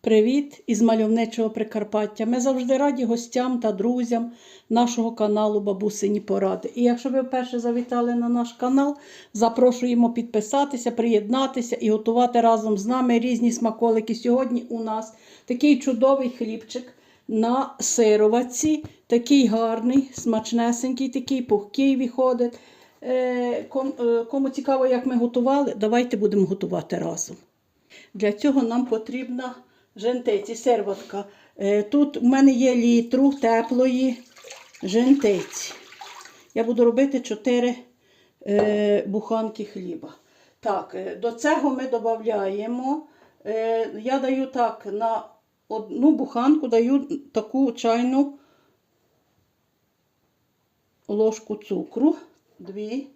Привіт із мальовничого Прикарпаття. Ми завжди раді гостям та друзям нашого каналу Бабусині Поради. І якщо ви вперше завітали на наш канал, запрошуємо підписатися, приєднатися і готувати разом з нами різні смаколики. Сьогодні у нас такий чудовий хлібчик на сироватці, такий гарний, смачнесенький, такий пухкий виходить. Е, е, Кому цікаво, як ми готували, давайте будемо готувати разом. Для цього нам потрібна жентиці, серватка. Е, Тут у мене є літру теплої жентиці. Я буду робити 4 е, буханки хліба. Так, е, до цього ми додаємо. Я даю так, на одну буханку даю таку чайну ложку цукру. Дві,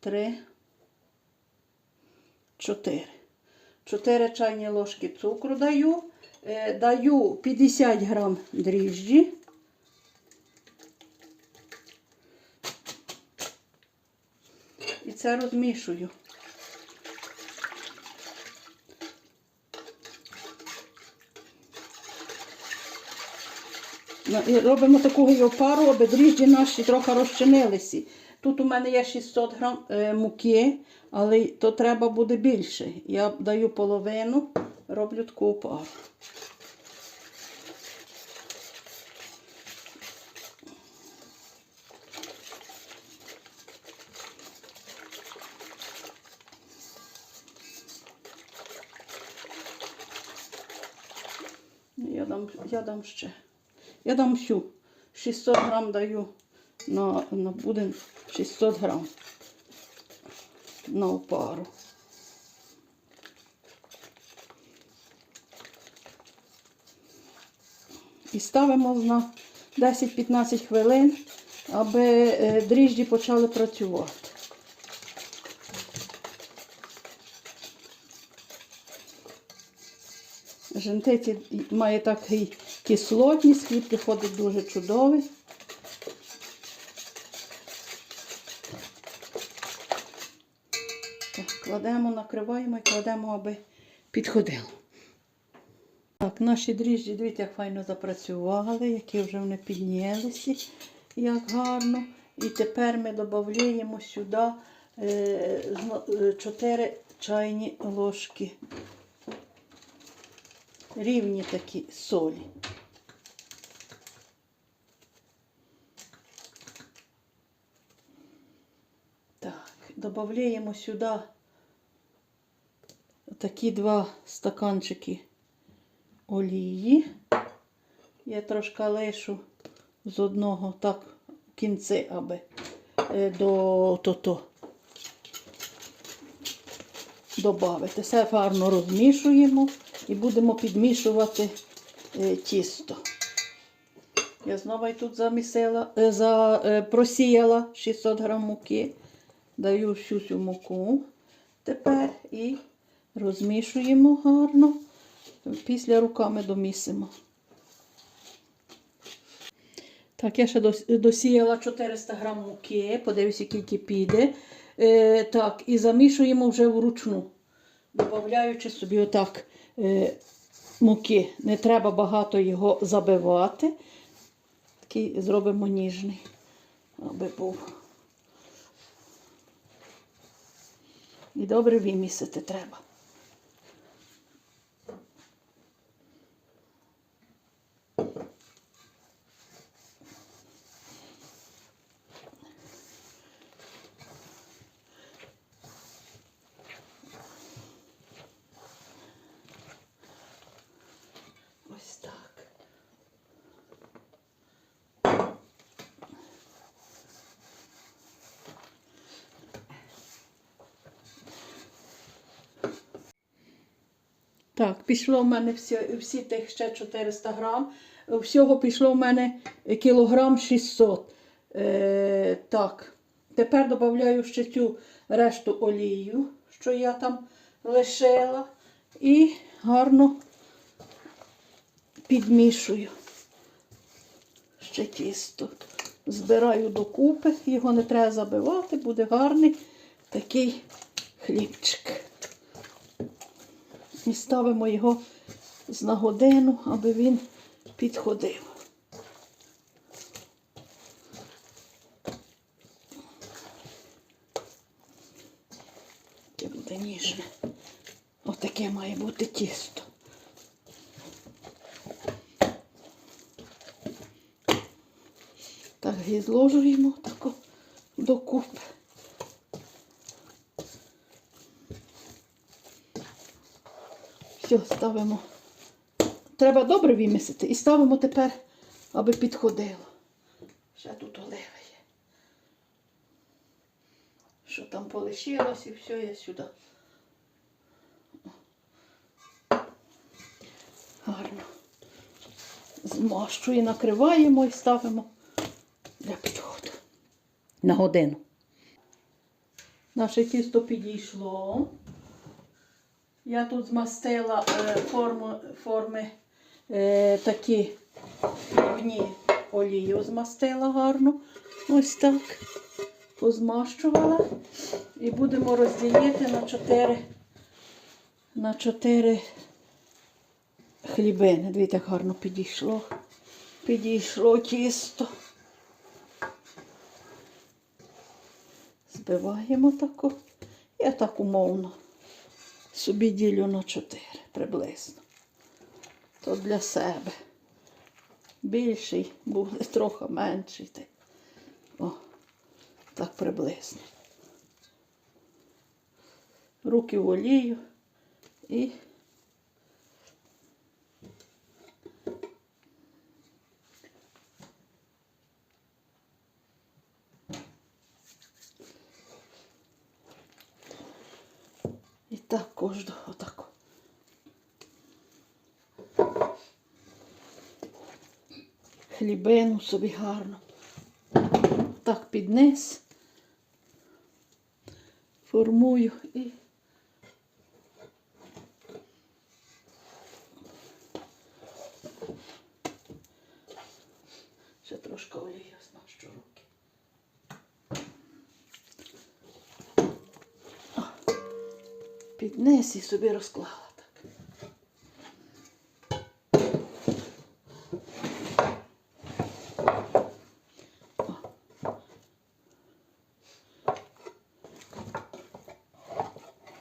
три, чотири. 4 чайні ложки цукру даю. Е, Даю 50 грам дріжджі. І це розмішую. І робимо таку його пару, аби дріжджі наші трохи розчинилися. Тут у мене є 600 грам е, муки, але то треба буде більше. Я даю половину, роблю таку пару. Я дам, я дам ще. Я дам всю. 600 грам даю на, на буде 600 грам на опару. І ставимо на 10-15 хвилин, аби е, дріжджі почали працювати. Жентиці має такий кислотність, хліб виходить дуже чудовий. Так, кладемо, накриваємо і кладемо, аби підходило. Так, наші дріжджі, дивіться, як файно запрацювали, які вже вони піднялися, як гарно. І тепер ми додаємо сюди 4 чайні ложки. Рівні такі солі. Так, додаємо сюди такі два стаканчики олії. Я трошки лишу з одного так в кінці, аби е, до то-то додати. Все гарно розмішуємо і будемо підмішувати е, тісто. Я знову тут замісила, е, за, просіяла 600 грам муки. Даю всю цю муку тепер і розмішуємо гарно. Після руками домісимо. Так, я ще досіяла 400 грам муки, подивіться, скільки піде. Е, так, і замішуємо вже вручну, додаючи собі отак е, муки. Не треба багато його забивати. Такий зробимо ніжний, аби був. І добре вимісити треба. Так, пішло в мене всі, всі тих ще 400 грам. Всього пішло в мене кілограм 600. Е, так, тепер додаю ще цю решту олію, що я там лишила. І гарно підмішую ще тісто. Збираю докупи, його не треба забивати, буде гарний такий хлібчик. І ставимо його на годину, аби він підходив. Таке буде ніжне. Отаке має бути тісто. Так, зложуємо тако докупи. Все, ставимо. Треба добре вимісити і ставимо тепер, аби підходило. Ще тут олива є. Що там полишилось і все, я сюди. Гарно. Змащує, накриваємо і ставимо для підходу. На годину. Наше тісто підійшло. Я тут змастила е, форму, форми е, такі рівні олію змастила гарно. Ось так. Позмащувала. І будемо розділити на 4, на 4 хлібини. Дивіться, як гарно підійшло. Підійшло тісто. Збиваємо таку. Я так умовно собі ділю на 4 приблизно. То для себе. Більший буде трохи менший. О, так приблизно. Руки в олію і так кожного отако. Хлібину собі гарно. Так піднес. Формую і ще трошки олії змащу руки. Під і собі розклала так.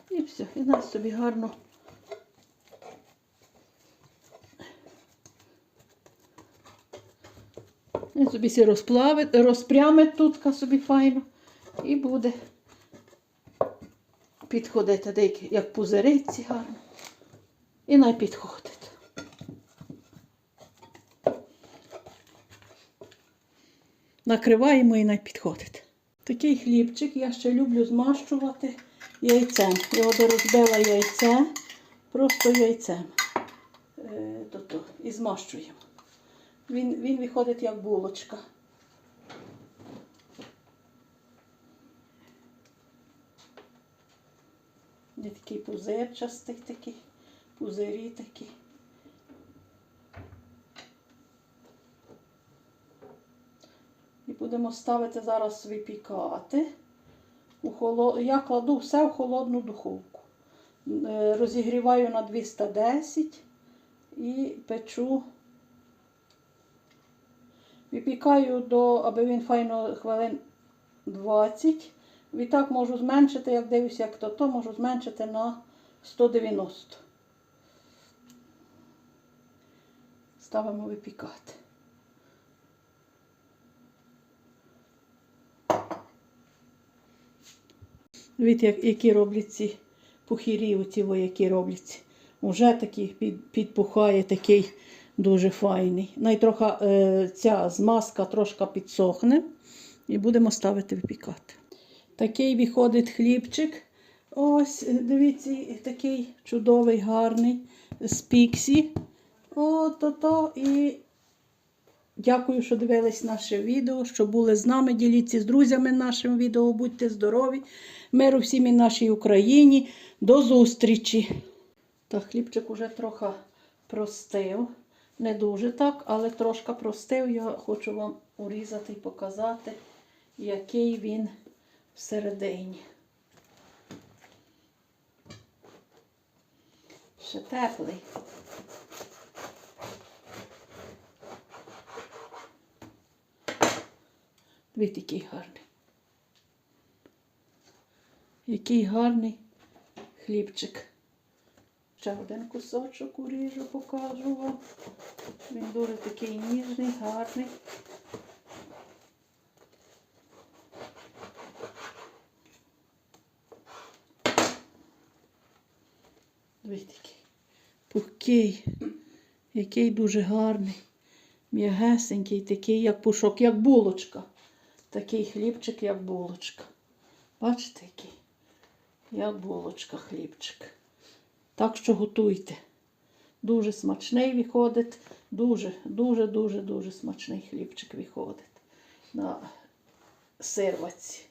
І все, і нас собі гарно. Він собі розплавить, розпрямить тут собі файно. І буде підходити деякі, як пузириці гарно. І най підходить. Накриваємо і най підходить. Такий хлібчик я ще люблю змащувати яйцем. Я розбила яйце, просто яйцем. Е, то-то, і змащуємо. Він, він виходить як булочка. Є такий пузирчастий такий, пузирі такі. І будемо ставити зараз випікати. Я кладу все в холодну духовку. Е, Розігріваю на 210 і печу. Випікаю до, аби він файно хвилин 20. Відтак можу зменшити, як дивлюся, як то, то можу зменшити на 190. Ставимо випікати. Дивіться, які роблять ці пухірі, оці вояки робляться. Уже такий під, підпухає, такий дуже файний. Найтрохи е, ця змазка трошки підсохне і будемо ставити випікати. Такий виходить хлібчик. Ось, е, дивіться, такий чудовий, гарний з піксі. От то і дякую, що дивились наше відео, що були з нами. Діліться з друзями нашим відео. Будьте здорові. Миру всім і нашій Україні. До зустрічі! Та хлібчик уже трохи простив. Не дуже так, але трошки простив. Я хочу вам урізати і показати, який він всередині. Ще теплий. Дивіться, який гарний. Який гарний хлібчик. Ще один кусочок уріжу, покажу вам. Він дуже такий ніжний, гарний. Дивіться, який пухкий, який дуже гарний, м'ягесенький, такий, як пушок, як булочка. Такий хлібчик, як булочка. Бачите, який? Як булочка хлібчик. Так що готуйте. Дуже смачний виходить. Дуже, дуже, дуже, дуже смачний хлібчик виходить на сирваці.